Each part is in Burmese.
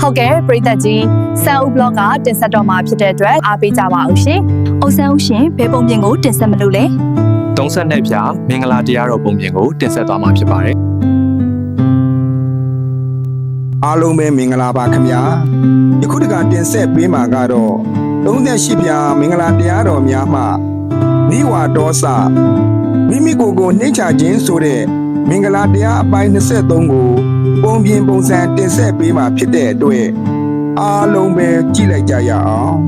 ဟုတ်ကဲ့ပရိသတ်ကြီးဆန်ဦး blog ကတင်ဆက်တော့မှာဖြစ်တဲ့အတွက်အားပေးကြပါအောင်ရှင်။အုတ်ဆန်းဦးရှင်ဘယ်ပုံပြင်ကိုတင်ဆက်မလို့လဲသုံးဆက်နဲ့ဖြာမင်္ဂလာတရားတော်ပုံပြင်ကိုတင်ဆက်သွားမှာဖြစ်ပါတယ်အားလုံးပဲမင်္ဂလာပါခင်ဗျာယခုတကတင်ဆက်ပေးမှာကတော့38ပြာမင်္ဂလာတရားတော်များမှနိဝါဒောစမိမိကိုယ်ကိုနှိမ့်ချခြင်းဆိုတဲ့မင်္ဂလာတရားအပိုင်း23ကို ပုံပြင်ပုံစံတင်ဆက်ပေးမှာဖြစ်တဲ့အတွက်အားလုံးပဲကြည့်လိုက်ကြရအောင်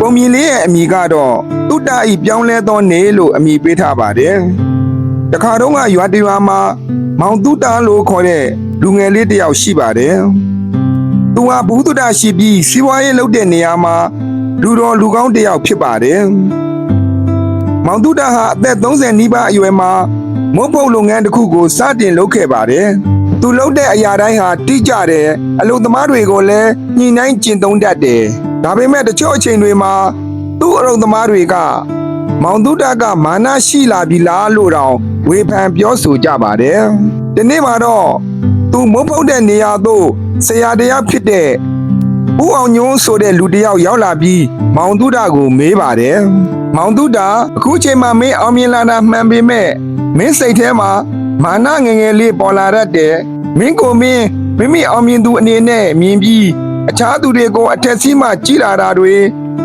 ပုံမြင်လေးရဲ့အမည်ကတော့တုတ္တဤပြောင်းလဲသောနေလို့အမည်ပေးထားပါတယ်။တခါတော့ကရွာတရွာမှာမောင်တုတ္တလို့ခေါ်တဲ့လူငယ်လေးတစ်ယောက်ရှိပါတယ်။ သူဟာဘူးတုတ္တရှိပြီးစီးပွားရေးလုပ်တဲ့နေရာမှာလူတော်လူကောင်းတစ်ယောက်ဖြစ်ပါတယ်။မောင်တုတ္တဟာအသက်30နီးပါးအရွယ်မှာမုတ်ဖုတ်လုပ်ငန်းတစ်ခုကိုစတင်လုပ်ခဲ့ပါတယ်။သူလုပ်တဲ့အရာတိုင်းဟာတိကျတယ်အလုပ်သမားတွေကိုလည်းညှိနှိုင်းကျင့်သုံးတတ်တယ်။ဒါပေမဲ့တချို့အချိန်တွေမှာသူ့အလုပ်သမားတွေကမောင်တုတကမာနရှိလာပြီလားလို့တောင်ဝေဖန်ပြောဆိုကြပါတယ်။ဒီနေ့မှာတော့ သူမုတ်ဖုတ်တဲ့နေရာသို့ဆရာတရားဖြစ်တဲ့ဦးအောင်ညွန်းဆိုတဲ့လူတစ်ယောက်ရောက်လာပြီးမောင်တုဒကိုမေးပါတယ်။မောင်တုဒအခုချိန်မှာမင်းအောင်မြင်လာတာမှန်ပေမဲ့မင်းစိတ်ထဲမှာမာနငယ်ငယ်လေးပေါ်လာတတ်တယ်။မင်းကိုမင်းမိမိအောင်မြင်သူအနေနဲ့မြင်ပြီးအခြားသူတွေကိုအထက်စီးမှကြီးလာတာတွေ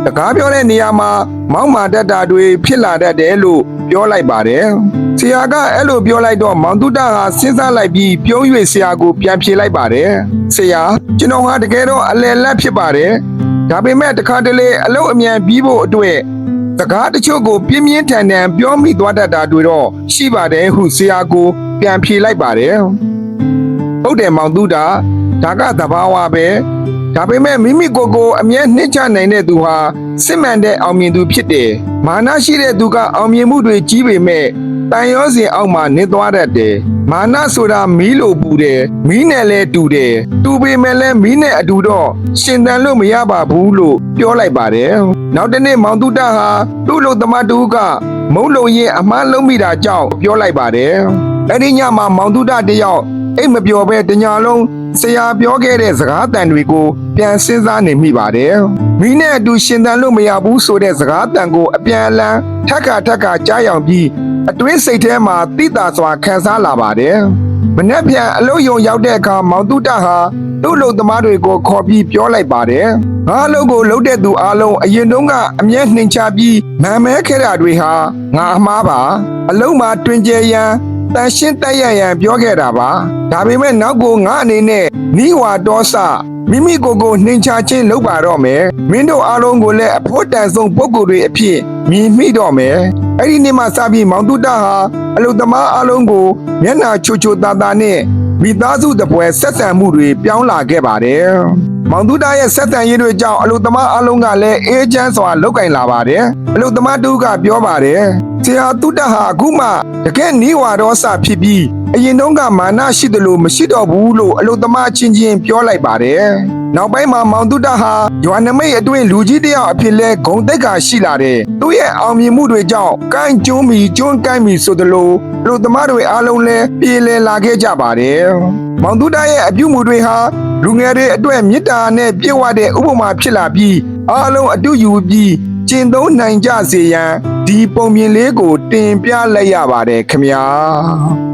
တကားပြောတဲ့နေရာမှာမောက်မာတတ်တာတွေဖြစ်လာတတ်တယ်လို့ ပြောလိုက်ပါတယ်။ဆရာကအဲ့လိုပြောလိုက်တော့မောင်တုတဟာစဉ်းစားလိုက်ပြီးပြုံး၍ဆရာကိုပြန်ဖြေလိုက်ပါတယ်။ဆရာကျွန်တော်ဟာတကယ်တော့အလယ်လက်ဖြစ်ပါတယ်။ဒါပေမဲ့တခါတလေအလုတ်အမြန်ပြီးဖို့အတွက်စကားတချို့ကိုပြင်းပြင်းထန်ထန်ပြောမိသွားတတ်တာတွေတော့ရှိပါတယ်ဟုဆရာကိုပြန်ဖြေလိုက်ပါတယ်။ဟုတ်တယ်မောင်တုတာဒါကသဘာဝပဲ ဒါပေမဲ့မိမိကိုယ်ကိုအမြဲနှိမ့်ချနိုင်တဲ့သူဟာစစ်မှန်တဲ့အောင်မြင်သူဖြစ်တယ်။မာနရှိတဲ့သူကအောင်မြင်မှုတွေကြီးပေမဲ့တန်ရောစင်အောက်မှာနေသွားတတ်တယ်။မာနဆိုတာမီးလိုပူတယ်။မီးနဲ့လည်းတူတယ်။တူပေမဲ့လည်းမီးနဲ့အတူတော့ရှင်သန်လို့မရပါဘူးလို့ပြောလိုက်ပါတယ်။နောက်တစ်နေ့မောင်တုတဟာသူ့လူသမားတူကမုံလုံရင်အမှားလုံးမိတာကြောင့်ပြောလိုက်ပါတယ်။အဲ့ဒီညမှာမောင်တုတတယောက် အိတ်မပြောဘဲတညာလုံးဆရာပြောခဲ့တဲ့စကားတန်တွေကိုပြန်စဉ်းစားနေမိပါတယ်။မိနဲ့အတူရှင်သန်လို့မရဘူးဆိုတဲ့စကားတန်ကိုအပြန်အလှန်ထက်ခါထက်ခါကြားရောက်ပြီးအတွင်းစိတ်ထဲမှာတိတာစွာခံစားလာပါတယ်။မနေ့ပြန်အလုတ်ယုံရောက်တဲ့အခါမောင်တုတဟာသူ့လူသမားတွေကိုခေါ်ပြီးပြောလိုက်ပါတယ်။ငါအလုပ်ကိုလုပ်တဲ့သူအားလုံးအရင်တုန်းကအမျက်နှိမ်ချပြီးမန်မဲခဲ့တာတွေဟာငါအမှားပါ။အလုံးမှာတွင်ကျရန် တန်ရှင်းတက်ရရန်ပြောခဲ့တာပါဒါပေမဲ့နောက်ကိုငါအနေနဲ့နီးဝါတော်စမိမိကိုယ်ကိုနှိမ်ချခြင်းလုပ်ပါတော့မယ်မင်းတို့အားလုံးကိုလည်းအဖို့တန်ဆုံးပုံကိုယ်တွေအဖြစ်မြင်မိတော့မယ်အဲ့ဒီနေ့မှစပြီးမောင်တုတဟာအလုသမားအားလုံးကိုမျက်နှာချိုချိုတာတာနဲ့ မိသားစုတပွဲဆက်ဆံမှုတွေပြောင်းလာခဲ့ပါတယ်မောင်တုတရဲ့ဆက်ဆံရေးတွေကြောင့်အလုသမားအားလုံးကလည်းအေးချမ်းစွာလောက်ကင်လာပါတယ်အလုသမားတူကပြောပါတယ်ဆရာတုတဟာအခုမှတကယ်နီးဝါတော်စဖြစ်ပြီးအရင်တုန်းကမာနရှိတယ်လို့မရှိတော့ဘူးလို့အလုသမားချင်းချင်းပြောလိုက်ပါတယ် နောက်ပိုင်းမှာမောင်တုတဟာရွာနမိတ်အတွင်းလူကြီးတယောက်အဖြစ်လဲဂုံတိတ်ကရှိလာတယ်သူ့ရဲ့အောင်မြင်မှုတွေကြောင့်ကိုင်းကျွန်းမီကျွန်းကိုင်းမီဆိုသလိုအလုသမားတွေအားလုံးလဲပြေလည်လာခဲ့ကြပါတယ်မောင်တုတရဲ့အပြုမှုတွေဟာလူငယ်တွေအတွက်မေတ္တာနဲ့ပြည့်ဝတဲ့ဥပမာဖြစ်လာပြီးအားလုံးအတူယူပြီးကျင့်သုံးနိုင်ကြစေရန်ဒီပုံမြင်လေးကိုတင်ပြလိုက်ရပါတယ်ခင်ဗျာ